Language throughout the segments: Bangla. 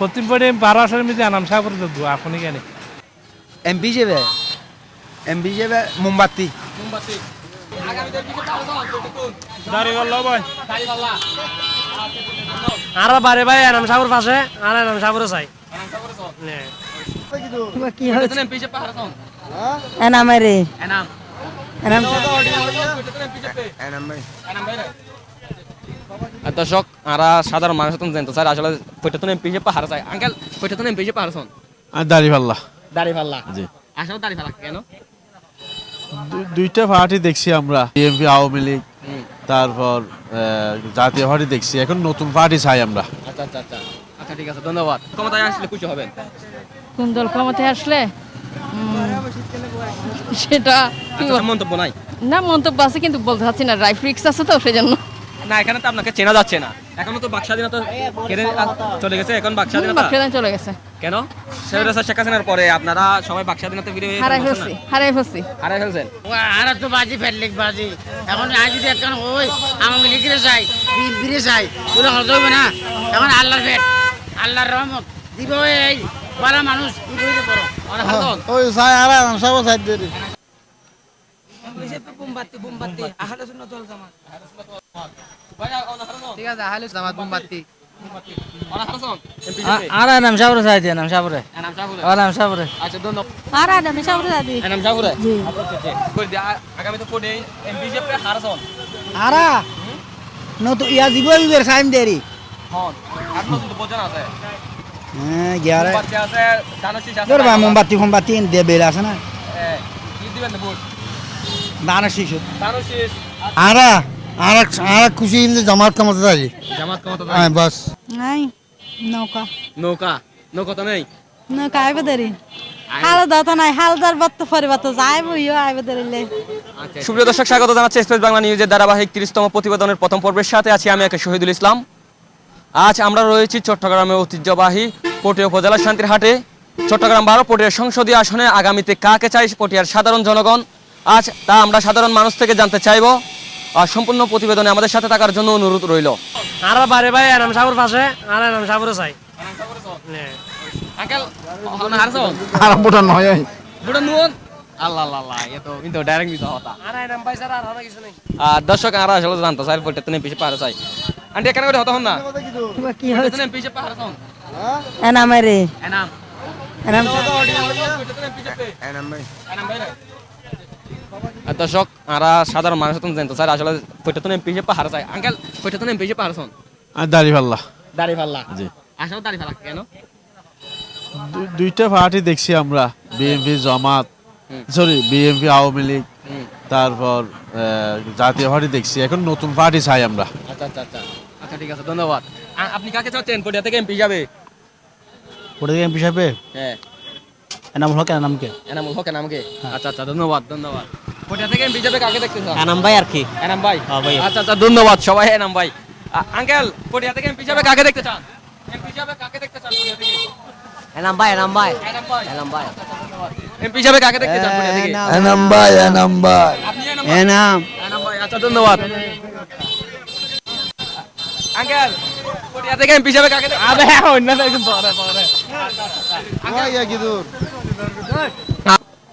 মধ্যে আনাম সাগর দেবো আপনি কেন? এমপি হিসেবে এমপি হিসেবে মোমবাতি। দাঁড়িয়ে ভাই। আর বারে ভাই এনাম সাগর পাশে আর এনাম সাগরও চাই কি হয়েছে? এনাম রে। এনাম। এনাম। আর দর্শক আরা সাধারণ মানুষ তো জানতো স্যার আসলে পৈটা তো এমপি হিসেবে হারা চাই। আঙ্কেল পৈটা তো এমপি হিসেবে হারাছন আর দাঁড়িয়ে পাল্লা দাড়ি পাল্লা জি। আসলে দাড়ি পাল্লা কেন? দুইটা পার্টি দেখছি আমরা। বিএনপি আওয়ামী লীগ তারপর জাতীয় পার্টি দেখছি। এখন নতুন পার্টি চাই আমরা। আচ্ছা আচ্ছা আচ্ছা। আচ্ছা ঠিক আছে ধন্যবাদ। ক্ষমতায় আসলে খুশি হবেন? কোন দল ক্ষমতায় আসলে? সেটা আচ্ছা, বল- মন্তব্য নাই? না মন্তব্য আছে কিন্তু বলতে চাচ্ছি না। রাইফ রিক্স আছে তো সেই জন্য না এখানে তো আপনাকে চেনা যাচ্ছে না। এখনও তো বাক স্বাধীনতা কেড়ে চলে গেছে এখন বাক স্বাধীনতা চলে গেছে। কেন? শেখ শেখ হাসিনার পরে আপনারা সবাই বাক স্বাধীনতা ফিরে হারাই ফেলছি হারাই ফেলছি। হারাই ফেলছেন? আর তো বাজি ফেললিক বাজি। এখন আজ যদি এখন ওই চাই ওরা হতে হবে না। এখন আল্লাহর পেট আল্লাহর রহমত। দিব এই বালা মানুষ দিব হইতে পারো? ওই চাই আর আরাম সব সাইড দিয়ে ঠিক আছে আহলে জামাত মোমবাতি। আর আর দিয়ে আচ্ছা আর সাবরে আগামী তো কোডে এমপি হিসেবে হারাছন আরা নতুন ইয়া দিব ইবের সাইম দেরি। হন আর নতুন তো বোঝান আছে হ্যাঁ গিয়ারে। মোমবাতি আছে দানশীষ আছে মোমবাতি দে বেল আছে না? এ, কি দিবেন ভোট দানা শিশু দানশীষ আরা খুশি কিন্তু জামাত কামাতে জামাত ক্ষমতা হ্যাঁ বাস। নাই নৌকা। নৌকা? নৌকা তো নেই? নৌকা আইবে দেরি। হাল দাতা নাই হালদার যাইব ইও আইবে দেরিলে সুপ্রিয় দর্শক স্বাগত জানাচ্ছি এক্সপ্রেস বাংলা নিউজের ধারাবাহিক তিরিশতম প্রতিবেদনের প্রথম পর্বের সাথে। আছি আমি একে শহীদুল ইসলাম। আজ আমরা রয়েছি চট্টগ্রামের ঐতিহ্যবাহী পটিয়া উপজেলা শান্তির হাটে চট্টগ্রাম বারো পটিয়ার সংসদীয় আসনে আগামীতে কাকে চাই পটিয়ার সাধারণ জনগণ। আজ তা আমরা সাধারণ মানুষ থেকে জানতে চাইব। সম্পূর্ণ প্রতিবেদনে আমাদের সাথে থাকার জন্য অনুরোধ রইল। আর বারে ভাই এনাম সাগর পাশে আর চাই। আঙ্কেল হারছন আর বোটা নয় বুড়ো নুন আল্লাহ আল্লাহ আল্লাহ এ তো কিন্তু ডাইরেক্ট মিস হতা আর এনাম পাইছে আর আর কিছু নেই। আর দর্শক আর আসলে জানতো স্যার পড়তে তুমি চাই। আন্টি এখানে করে হতো না? কি হয়েছে? তুমি পিছে চাও এনাম রে। এনাম। এনাম আর দর্শক আরা সাধারণ মানুষ জানতো স্যার আসলে পৈটা তো এমপি হিসেবে হারা চাই আঙ্কেল পৈটা তো এমপি হিসেবে হারাছন আর দাঁড়িয়ে পাল্লা দাড়ি পাল্লা জি। আসলে দাড়ি পাল্লা কেন? দুইটা পার্টি দেখছি আমরা BNP Jamaat sorry BNP Awami League তারপর জাতীয় পার্টি দেখছি। এখন নতুন পার্টি চাই আমরা। আচ্ছা আচ্ছা আচ্ছা। আচ্ছা ঠিক আছে ধন্যবাদ। আপনি কাকে চাচ্ছেন? পৈটা থেকে এমপি যাবে থেকে এমপি সাহেব হ্যাঁ। এনাম হক এনাম কে? এনামুল হক এনামকে আচ্ছা আচ্ছা ধন্যবাদ ধন্যবাদ। পৈটা থেকে যাবে কাকে দেখতে চান এনাম ভাই আর কি। এনাম ভাই? হ্যাঁ ভাই। আচ্ছা আচ্ছা ধন্যবাদ সবাই এনাম ভাই। আঙ্কেল পটিয়া থেকে এমপি যাবে কাকে দেখতে চান? এমপি যাবে কাকে দেখতে চান পটিয়া থেকে? এনাম ভাই এনাম ভাই। এনাম ভাই। এনাম ভাই। এমপি যাবে কাকে দেখতে চান পটিয়া থেকে? এনাম ভাই এনাম ভাই। এনাম এনাম। এনাম ভাই আচ্ছা ধন্যবাদ। আঙ্কেল পটিয়া থেকে এমপি যাবে কাকে আবে অন্য দেখুন পরে পরে ইয়া কি দূর।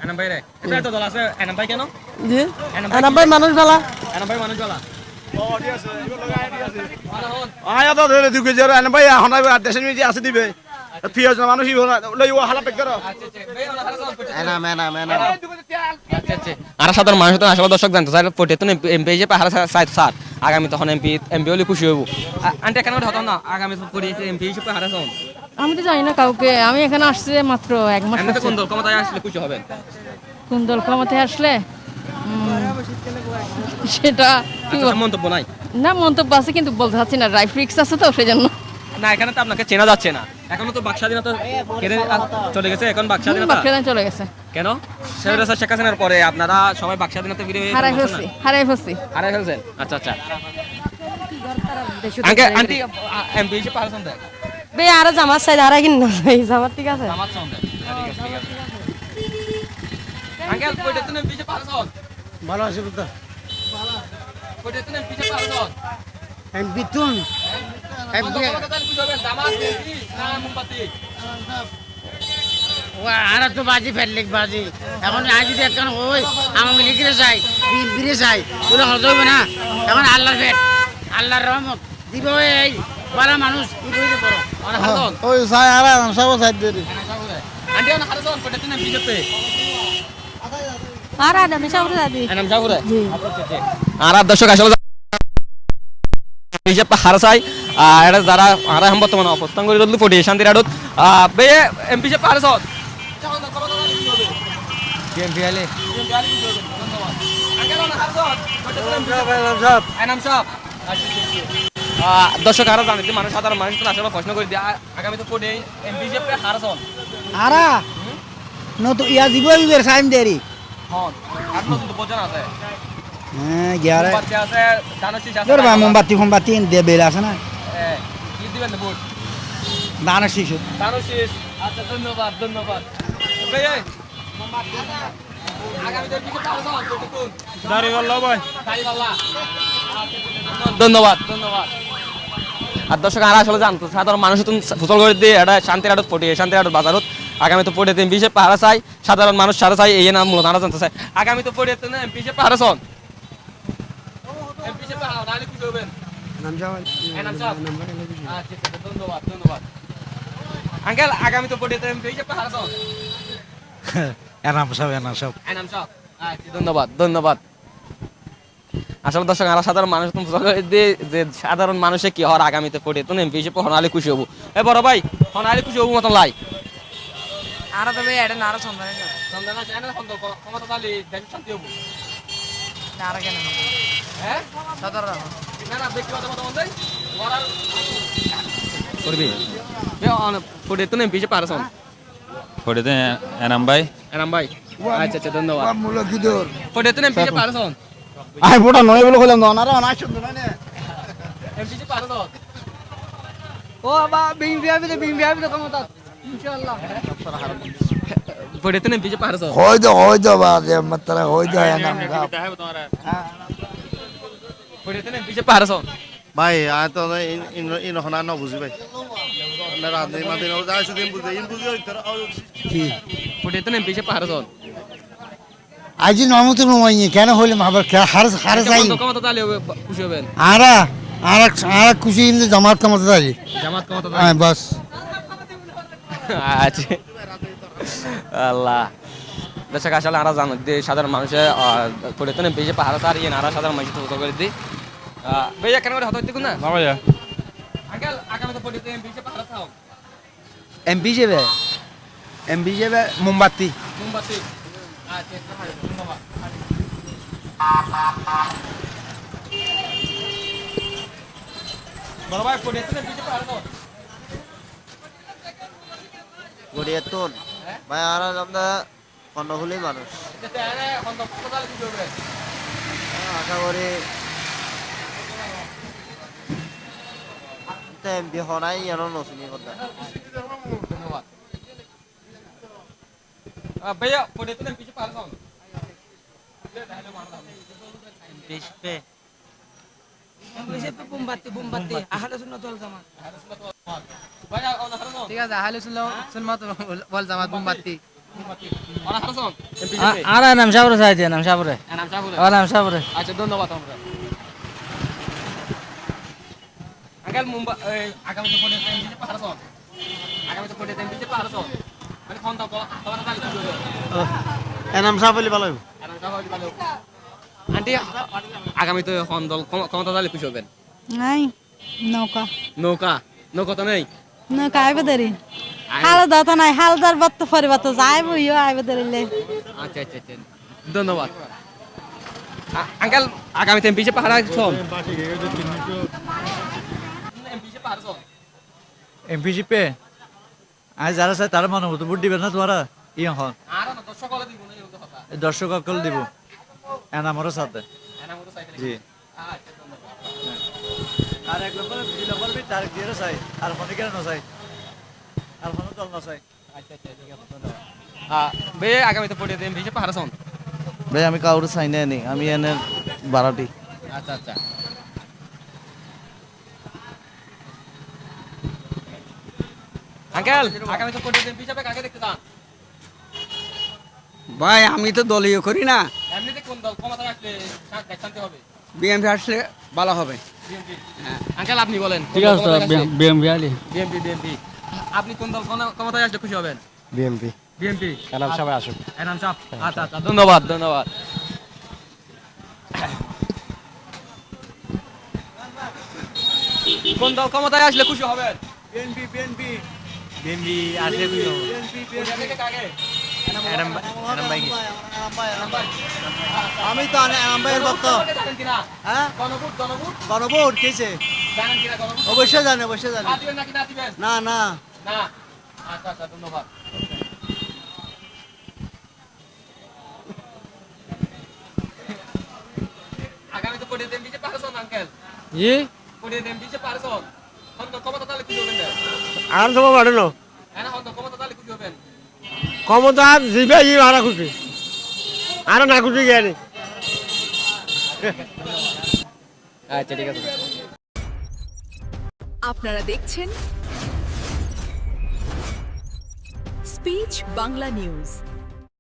এনাম ভাই রে এটা তো দল আছে এনাম ভাই কেন? জি। এনাম এনাম ভাই মানুষ ভালো এনাম ভাই মানুষ গলা আয়া তো ধরে দুকে জরা এনে ভাই এখন দেশে নিয়ে আছে দিবে। পিয়াজ মানুষ লই ও হালা পেক করো এনাম এনাম এনাম। আচ্ছা আচ্ছা। আর সাধারণ মানুষ তো আসলে দর্শক জানতো স্যার পটিয়া তো এমপি হিসেবে হারা সাইড স্যার আগামী তখন এমপি এমপি হলে খুশি হব। আন্টি এখানে হতো না? আগামী এমপি হিসেবে হারা চান আমি তো জানি না কাউকে। আমি এখানে আসছি মাত্র এক মাস এমনিতে কোন দল ক্ষমতায় আসলে খুশি হবেন? কোন দল ক্ষমতায় আসলে সেটা কি আচ্ছা, বল- মন্তব্য নাই? না মন্তব্য আছে কিন্তু বলতে চাচ্ছি না। রাইফ রিক্স আছে তো সেই জন্য না এখানে তো আপনাকে চেনা যাচ্ছে না। এখনও তো বাক স্বাধীনতা কেড়ে আ- চলে গেছে এখন বাক স্বাধীনতা? বাক্সা চলে গেছে। কেন? শেখ হাসিনা শেখ হাসিনার পরে আপনারা সবাই বাক স্বাধীনতা ফিরে হারাই ফেলছি হারাই ফেলছি। হারাই ফেলছেন? আচ্ছা আচ্ছা। আঙ্কে আন্টি এমপি হিসেবে পারছেন দেখ বে আর আর কিন না জামাত ঠিক আছে। সাউন্ড দেখ ঠিক আছে আঙ্কেল কইতে তুমি এমপি হিসেবে ভালো আছে বুদ্ধা কইতে তুমি এমপি হিসেবে পারছেন বিতুন। আর তো বাজি ফেললিক বাজি। এখন আজ যদি ওই চাই বিএনপিরে চাই ওগুলো হতে হবে না। এখন আল্লাহর রহমত। দিব এই বারা মানুষ কি বুঝতে পারো? ওই সাই আর সব সাইড দেরি আর আদমি সাবরে দাদি জি। আর আর দর্শক আসলে বিজেপি হারসাই এটা যারা হারা হাম বর্তমানে অবস্থান করে রইল পড়ি শান্তির আড়ত বে এমপি যে হারস দর্শক আরও জানি মানুষ সাধারণ মানুষ তো আসলে প্রশ্ন করে দিয়ে আগামী তো পড়ে এমপি যে হারসন আরা নতুন ইয়া দিব ইবের সাইম দেরি। হন আর নতুন তো বোঝান আছে। হ্যাঁ গিয়ারে আছে দানশীষ আছে। তোর বা মোমবাতি ফোমবাতি দে বেল আছে না? এ, কি দিবেন ভোট দানা শিশু আচ্ছা ধন্যবাদ ধন্যবাদ। ভাই দাড়িওয়ালা ভাই। ধন্যবাদ ধন্যবাদ। আর দর্শক আর আসলে জানতো সাধারণ মানুষ তো ফুসল করে দিয়ে এটা শান্তির আড়ত পড়ে শান্তির আড়ত বাজারত। আগামী তো পড়ে এমপি হিসেবে পাহারা চাই সাধারণ মানুষ সারা চাই এই নাম মূলত জানতে চাই। আগামী তো পড়ে না এমপি হিসেবে পাহারা চল। এমপি তাহলে কি করবেন? এই নাম সব? আচ্ছা, ধন্যবাদ ধন্যবাদ। আঙ্কেল আগামী তো পড়ে এমপি হিসেবে পাহারা চল। এনাম সব এনাম সব। এই সব? আচ্ছা, ধন্যবাদ ধন্যবাদ। আসলে দর্শক আর সাধারণ মানুষ যে সাধারণ মানুষে কি হওয়ার আগামীতে পড়ে? তো এমপি হিসেবে হনালি খুশি হব। এ বড় ভাই হনালি খুশি হব মতন লাই। আর তবে এটা না আরও সন্ধান সন্ধান আছে এনে খন্দ ক্ষমতা তালি দেশ শান্তি হব। আর কেন হ্যাঁ সদর না না ব্যক্তিগত মতামত দেই মরার করবি? বে অন পড়ে তো এমপি হিসেবে পারছন পড়েতে এনাম ভাই। এরাম ভাই। আচ্ছা আচ্ছা ধন্যবাদ। মূল কি দূর পড়ে তো এমপি হিসেবে পারছন আই ফোটা নয় বলে কইলাম না না না শুনতে না। এমপি হিসেবে পারছন ও বা বিং বিয়াবি তো বিং বিয়াবি তো ক্ষমতা। ইনশাআল্লাহ। পড়ে তো এমপি হিসেবে পারছন হয় তো হয় তো বা যে মাত্রা হয় তো এনাম সব পড়ে তো। ভাই তো ইন হনা ন বুঝি ভাই। না ন যাই সুদিন বুঝে ইন বুঝি হইতো পড়ে তো এমপি হিসেবে পারছন আজ নমতে নয় কেন হইলে মাবার হার হার যাই। খুশি হবেন? আরা আর আর খুশি ইন্দে জামাত কামাতে যাই জামাত ক্ষমতা হ্যাঁ বাস। আছে আল্লাহ। দর্শক আসলে আরা জানো যে সাধারণ মানুষের পরিবর্তনে বেশি পাহাড় তার ইয়ে নারা সাধারণ মানুষ তো করে দিই ভাইয়া কেন করে হতো না? না ভাইয়া। আঙ্কেল আগামী তো পাহাড় থাও এমপি এমপি মোমবাতি। মোমবাতি? আচ্ছা ধন্যবাদ বড় ভাই আমরা কর্ণফুলি মানুষ। করবে আশা করি এমপি হনাই যেন নসুনি কথা ধন্যবাদ భయ్యా ఇప్పుడు ఎత్తున పిచ్చి పాల్గొం বেশবে। বুমবাতি বুমবাতি। আহলে সুন্নাত ওয়াল জামাত। ঠিক আছে পড়ে টাইম দিতে পারছ আগামী পড়ে টাইম দিতে পারছ মানে ফোন দাও তোমার কাছে দিও এনাম সাহ বলি ভালো আন্টি আগামী তো এখন দল ক্ষমতা দলে খুশি হবেন? নাই নৌকা। নৌকা? নৌকা তো নেই? নৌকা আইবে দেরি। হালদা তো নাই হালদার বাত পরিবার তো যাইব ইয়ে আইবে দেরিলে আচ্ছা আচ্ছা আচ্ছা। ধন্যবাদ। আঙ্কেল আগামীতে এমপি পাহাড় শোন এমপি পাহাড় শোন এমপিজিপে আজ যারা চাই তারা মানুষ ভোট দিবে না তোমারা? ই এখন আর না দর্শক হলে দিব। না এনামরও সাথে মতো জি আচ্ছা আর এক নম্বর দুই নম্বর বি তার দিয়ে চাই। আর ফোনে কেন নচাই আর ফোনে দল নচাই আচ্ছা আচ্ছা ঠিক আছে বে আগামীতে ভাই আমি কাউরে চাই না আমি এনে বারাটি। আচ্ছা আচ্ছা। আঙ্কেল। আগামীতে কোটিতে এমপি হিসাবে কাকে দেখতে চান? ভাই আমি তো দলীয় করি না। এমনিতে কোন দল? ক্ষমতায় আসলে শা- শান্তি হবে? বিএমপি আসলে ভালো হবে। আঙ্কেল আপনি বলেন ঠিক আছে বিএমপি আলি। BNP BNP. আপনি কোন দল ক্ষমতায় আসলে খুশি হবেন? BMP BNP. এনাম সবাই আসুক। এনাম চাপ আচ্ছা আচ্ছা ধন্যবাদ ধন্যবাদ। কোন দল ক্ষমতায় আসলে খুশি হবেন? BNP BNP. বিএনপি আসলে এনাম ভাই আমি তো আনাম্বাইয়ের ভক্ত হ্যাঁ গণভোট কেছে জানেন কিনা গণভোট অবশ্যই জানে অবশ্যই জানে না না দিবেন না না না আচ্ছা আচ্ছা ধন্যবাদ আগামী তো কোটি দেম দিতে পারছ আঙ্কেল কোটি ক্ষমতা তাহলে খুশি আর বাড়ানো হ্যাঁ ক্ষমতা জিবে ই ভাড়া খুশি আর না খুশি জ্ঞানী আচ্ছা ঠিক আছে। আপনারা দেখছেন স্পিচ বাংলা নিউজ।